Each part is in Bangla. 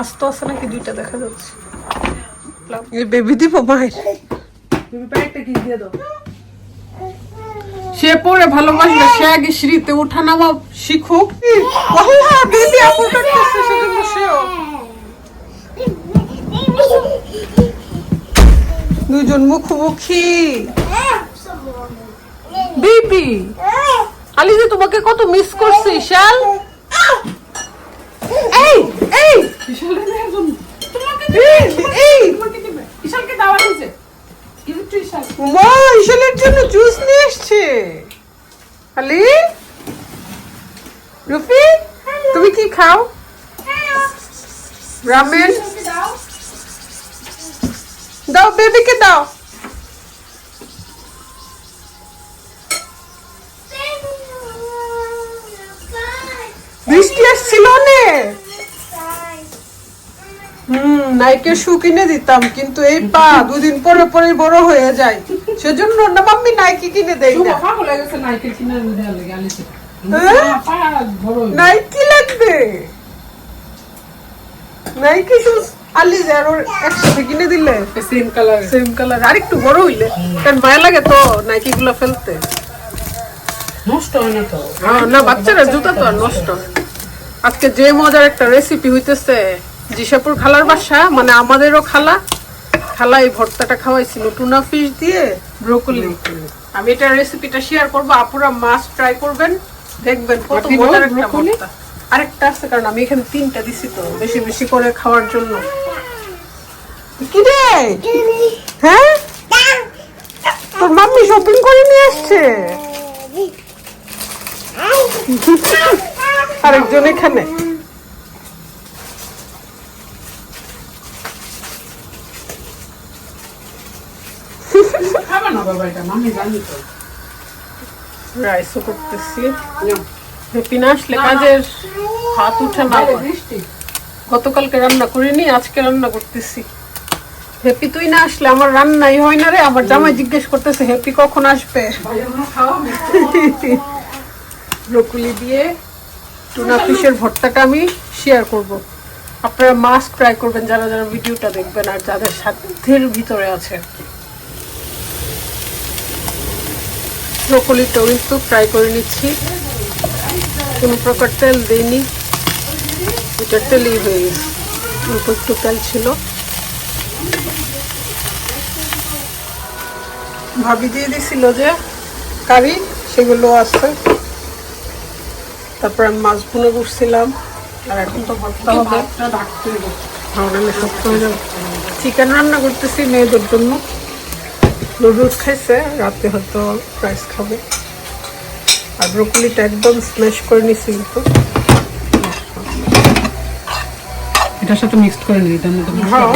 আস্ত আছে নাকি দুইটা দেখা যাচ্ছে। বেবি দিব মায়ের। সে পরে ভালোবাসবে সে আগে সিঁড়িতে উঠা নামা শিখুক। বেবি আপুর কাছে সেজন্য সেও। দুজন মুখোমুখি। বেবি আলি যে তোমাকে কত মিস করছি শাল এই এই! এই, এই মা ইশালের জন্য জুস নিয়ে এসছে। আলি? রুফি তুমি কি খাও? রামেন দাও। বেবিকে দাও। বৃষ্টি আসছিল হুম নাইকে শু কিনে দিতাম কিন্তু এই পা দুদিন পরে পরে বড় হয়ে যায়। সেজন্য না মাম্মি নাইকি কিনে দেই না। হ্যাঁ? নাইকি লাগবে। নাইকি শুজ আলি যে আর একসাথে কিনে দিলে। সেম কালার সেম কালার আর একটু বড় হইলে। কারণ মায়া লাগে তো নাইকি গুলো ফেলতে? নষ্ট হয় না তো। হ্যাঁ, না বাচ্চারা জুতা তো আর নষ্ট। হয়। আজকে যে মজার একটা রেসিপি হইতেছে জিসাপুর খালার বাসা মানে আমাদেরও খালা। খালা এই ভর্তাটা খাওয়াইছিল টুনা ফিশ দিয়ে ব্রোকলি আমি এটা রেসিপিটা শেয়ার করব আপুরা মাছ ট্রাই করবেন। দেখবেন কত মজার একটা ভর্তা। আরেকটা আছে কারণ আমি এখানে তিনটা দিছি তো বেশি বেশি করে খাওয়ার জন্য। কি রে? হ্যাঁ? তোর মাম্মি শপিং করে নিয়ে আসছে। আরেকজন এখানে। খাবে না বাবা এটা আমি জানি তো। রাইসও করতেছি। হ্যাপি আসলে কাজের হাত উঠে না। গতকালকে রান্না করিনি আজকে রান্না করতেছি। হ্যাপি তুই না আসলে আমার রান্নাই হয় না রে আমার জামাই জিজ্ঞেস করতেছে হ্যাপি কখন আসবে? ব্রোকলি দিয়ে টুনা ফিশের ভর্তাটা আমি শেয়ার করব। আপনারা মাস্ক ট্রাই করবেন, যারা যারা ভিডিওটা দেখবেন আর যাদের সাধ্যের ভিতরে আছে। ব্রোকলিটাও কিন্তু ফ্রাই করে নিচ্ছি। কোনো প্রকার তেল দিইনি। এটা তেলই হয়ে গেছে। অল্প একটু তেল ছিল। ভাবি দিয়ে দিছিল যে কারি, সেগুলো আছে। তারপর আমি মাছ ভুনে বসছিলাম আর এখন তো ভর্তা হবে। শক্ত হয়ে যাবে চিকেন রান্না করতেছি মেয়েদের জন্য। নুডলস খাইছে রাতে হয়তো রাইস খাবে। আর ব্রোকলিটা একদম স্ম্যাশ করে নিছি কিন্তু। এটার সাথে মিক্সড করে নিই এটার মধ্যে মশলা হ্যাঁ।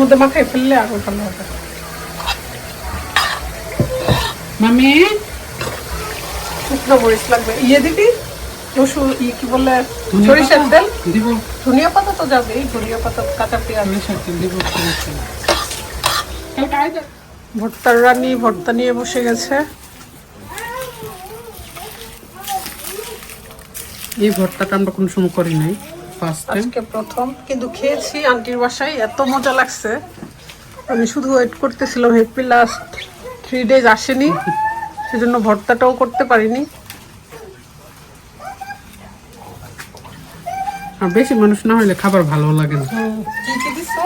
মধ্যে মাখাই ফেললে আরও ভালো হবে। মামি? শুকনো মরিচ লাগবে। ইয়ে দিবি? রসুন ই কি বলে? সরিষার? তেল? দিব। ধনিয়া পাতা তো যাবে ধনিয়া পাতা কাঁচা পেঁয়াজ। সরিষার তেল দিব। ভর্তার রানী ভর্তা নিয়ে বসে গেছে। এই ভর্তাটা আমরা কোনো সময় করি নাই আজকে প্রথম কিন্তু খেয়েছি আন্টির বাসায় এত মজা লাগছে। আমি শুধু ওয়েট করতেছিলাম হ্যাপি লাস্ট থ্রি ডেজ আসেনি সেজন্য ভর্তাটাও করতে পারিনি। আর বেশি মানুষ না হলে খাবার ভালো লাগে না। কি কি দিছো?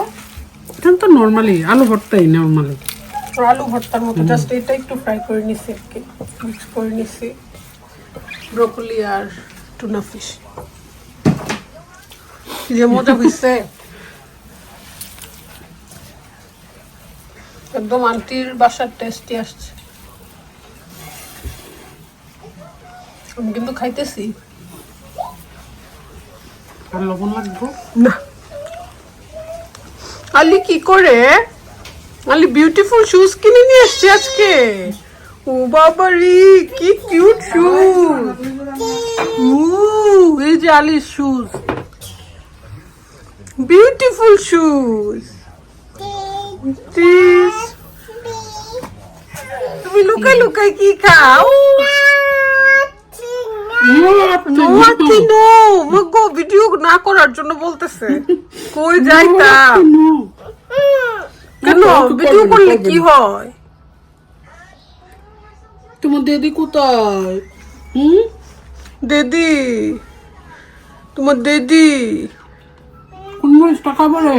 এটা তো নর্মালি আলু ভর্তাই নর্মালি আলু ভর্তার মতো জাস্ট এটা একটু ফ্রাই করে নিছি মিক্স করে নিছি। ব্রোকলি আর টুনা ফিশ যে মজা হইছে। একদম আন্টির বাসার টেস্টি আসছে। আমি কিন্তু খাইতেছি। আর লবণ লাগবো? না। আলি কি করে? আলি বিউটিফুল শুজ কিনে নিয়ে এসছে আজকে। ও বাবা রে কি কিউট শুজ এই যে আলির শুজ বিউটিফুল শুজ দিস লুকাই লুকাই কি খাও? নোয়াতি নো মগো ভিডিও না? করার জন্য বলতেছে। কই যাইতাম? কেন? ভিডিও করলে কি হয়? তোমার দিদি কোথায়? হুম? দিদি তোমার দিদি। কোন মরিচটা খাব রে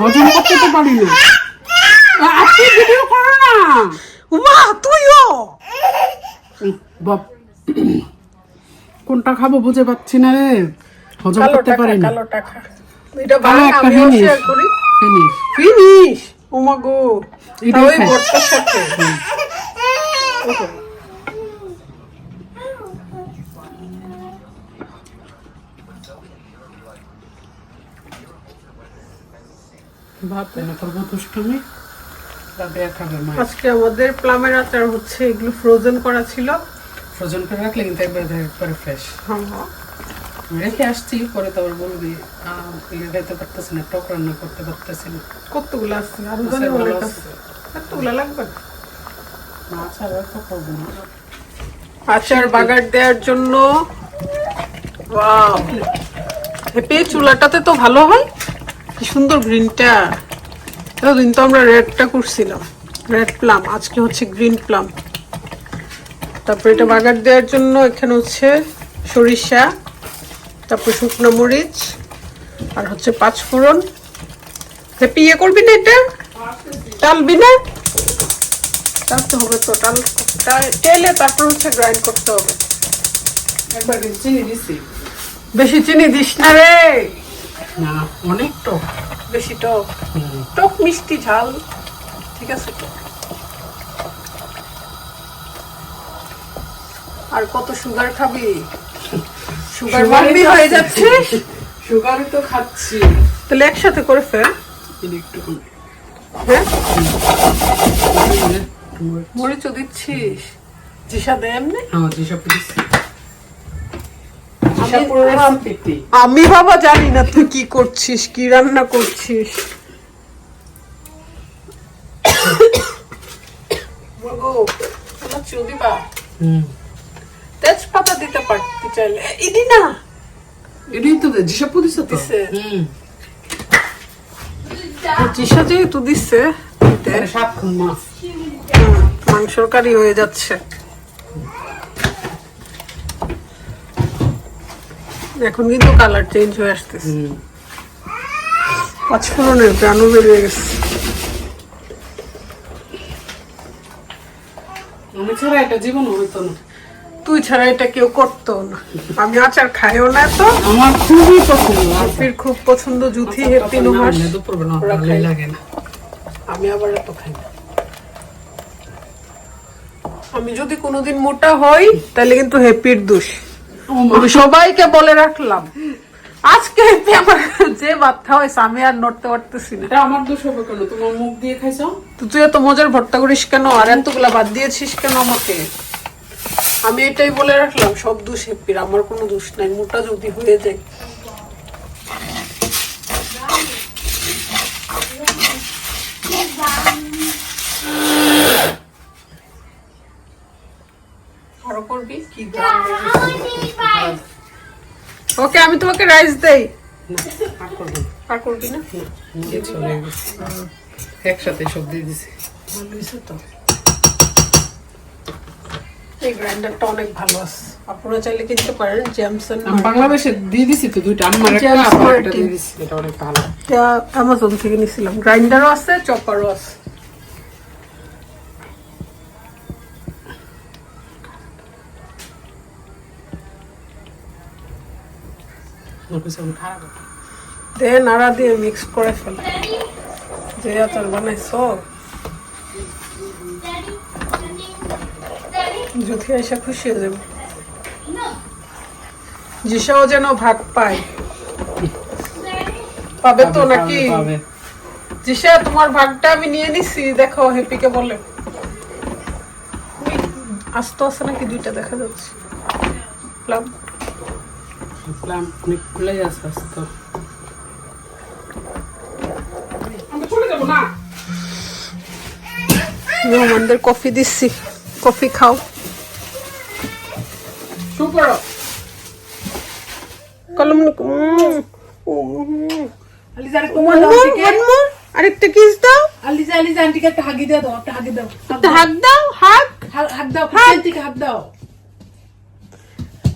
হজম করতে তো পারি না। আপনি ভিডিও করো না উমা তুইও? বাপ। কোনটা খাব বুঝে পাচ্ছি না রে। হজম করতে পারি না কালো টাকা। এটা ভাগ একটা ফিনিশ। শেয়ার করি। ফিনিশ। ফিনিশ? ওমা গো এটাই ওই। ভর্তার সাথে? ভাত। এনে করব দুষ্টুমি আজকে আমাদের প্লামের আচার হচ্ছে এগুলো ফ্রোজেন করা ছিল। ফ্রোজেন করে রাখলে কিন্তু একবার একবারে ফ্রেশ হ্যাঁ। রেখে আসছি পরে তো আবার বলবি আহ, ইয়ে পারতেছি না টক রান্না করতে পারতেছি না। কতগুলো আসছে আরও জানি এতগুলো লাগবে? না। মাছ আর তো করব না। আচার বাগার দেওয়ার জন্য ওয়াও। হেপে চুলাটাতে তো ভালো হয়। কি সুন্দর গ্রিনটা এতদিন তো আমরা রেডটা করছিলাম রেড প্লাম আজকে হচ্ছে গ্রিন প্লাম। তারপর এটা বাগার দেওয়ার জন্য এখানে হচ্ছে সরিষা তারপর শুকনো মরিচ আর হচ্ছে পাঁচফোড়ন। হেপি ইয়ে করবি না এটা? টালবি না? টালতে হবে তো টাল টেলে তারপর হচ্ছে গ্রাইন্ড করতে হবে। একবার চিনি দিছি। বেশি চিনি দিস না রে! না অনেক টক। বেশি টক। টক মিষ্টি ঝাল ঠিক আছে তো? আর কত সুগার খাবি? সুগার মারবি হয়ে যাচ্ছে? সুগারই তো খাচ্ছি। তাহলে একসাথে করে ফেল। হ্যাঁ? মরিচও দিচ্ছিস? জিসা দে এমনি? হ্যাঁ যেসব দিচ্ছি। আমি- বাবা জানি না তুই কি করছিস কি রান্না করছিস? তেজপাতা দিতে পারতি চাইলে। ইদি না। তো যেসব তো। যেহেতু দিচ্ছে মাছ। মাংসর কারি হয়ে যাচ্ছে। এখন কিন্তু কালার চেঞ্জ হয়ে আসতেছে। পাঁচফোড়নের প্রাণও বেরিয়ে গেছে। আমি ছাড়া এটা জীবন হইতো না। তুই ছাড়া এটা কেউ করতো না। আমি আচার খাইও না তো আমার খুবই পছন্দ। হেপির খুব পছন্দ জুথি হেপি নুহাস ভালোই লাগে না। আমি আবার এত খাই না। আমি যদি কোনোদিন মোটা হই তাহলে কিন্তু হেপির দোষ। সবাইকে বলে রাখলাম আজকে আমার যে বাচ্চা হয়েছে আমি আর নড়তে পারতেছি না। এটা আমার দোষ হবে কেন? তোমার মুখ দিয়ে খাইছো? তুই এত মজার ভর্তা করিস কেন? আর এতগুলা বাদ দিয়েছিস কেন আমাকে? আমি এটাই বলে রাখলাম সব দোষ হেপির আমার কোনো দোষ নাই মোটা যদি হয়ে যায়। ওকে আমি তোমাকে রাইস দেই। আর করব না। একসাথে সব দিয়ে দিছি। তো এই গ্রাইন্ডারটা অনেক ভালো আছে। আপনারা চাইলে কিনতে পারেন জ্যামসন বাংলাদেশে দিয়ে দিছি তো দুইটা আমার একটা James আবার একটা Martin। দিয়ে দিছি। এটা অনেক ভালো। এটা অ্যামাজন থেকে নিয়েছিলাম গ্রাইন্ডারও আছে চপারও আছে। দে নাড়া দিয়ে মিক্স করে ফেল। যে আচার বানাইছো। এসে খুশি হয়ে যাবে। জিসাও যেন ভাগ পায়। পাবে তো নাকি। জিসা তোমার ভাগটা আমি নিয়ে নিছি। দেখো হ্যাপিকে বলে। আস্ত আছে নাকি দুইটা দেখা যাচ্ছে। প্লাম দেখলাম অনেকগুলাই আছে আজকে তো। আমি চলে যাব না মেহমানদের কফি দিচ্ছি কফি খাও সুপার কলম আলিজা আরেকটু মা দাও আন্টিকে। আরেকটা কিস দাও আলিজা আলিজা আন্টিকে একটা হাগি দিয়ে দাও একটা হাগি দাও হাত একটা দাও। হাত দাও হাত হাত- হাত দাও আন্টিকে হাত দাও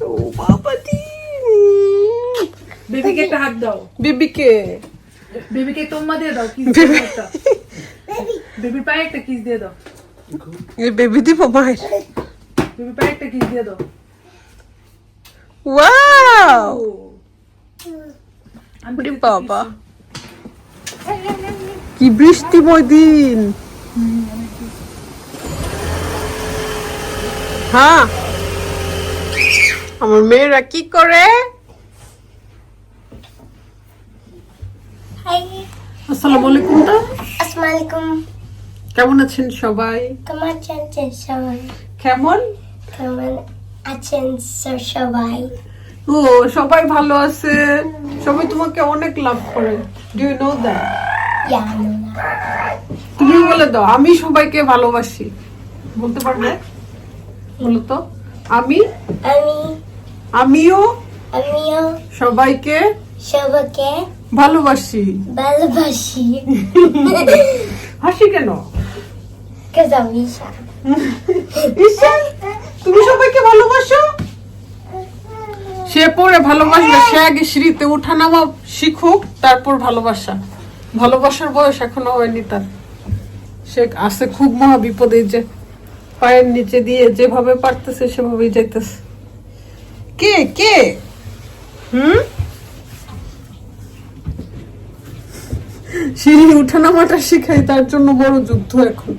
ও বাবা দি বেবিকে একটা হাত দাও। বিবিকে বেবিকে একটা উম্মা দিয়ে দাও কিস বেবি। একটা। বেবির পায়ে একটা কিস দিয়ে দাও। এই বেবি দিব মায়ের। বেবির পায়ে একটা কিস দিয়ে দাও। ওয়াও আন্টিকে ওরে বাবা। কি বৃষ্টিময় দিন। হ্যাঁ। আমার মেয়েরা কি করে? আসসালামু আলাইকুম তো? আসসালামু আলাইকুম। কেমন আছেন সবাই? কেমন আছেন সবাই? কেমন? কেমন আছেন সবাই? ও সবাই ভালো আছে। সবাই তোমাকে অনেক লাভ করে। ডু ইউ নো দ্যাট তুমি বলে দাও আমি সবাইকে ভালোবাসি। বলতে পারবে? বলো তো। আমি? আমি আমিও আমিও সবাইকে সবাইকে ভালোবাসি। ভালোবাসি। হাসি কেন? তুমি সবাইকে ভালোবাসো? সে পরে ভালোবাসবে সে আগে সিঁড়িতে ওঠা নামা শিখুক তারপর ভালোবাসা। ভালোবাসার বয়স এখনও হয়নি তার। সে আছে খুব মহা বিপদে যে পায়ের নিচে দিয়ে যেভাবে পারতেছে সেভাবেই যাইতেছে। কে? কে? হুম? সিঁড়ি উঠানামাটা শিখাই তার জন্য বড় যুদ্ধ এখন।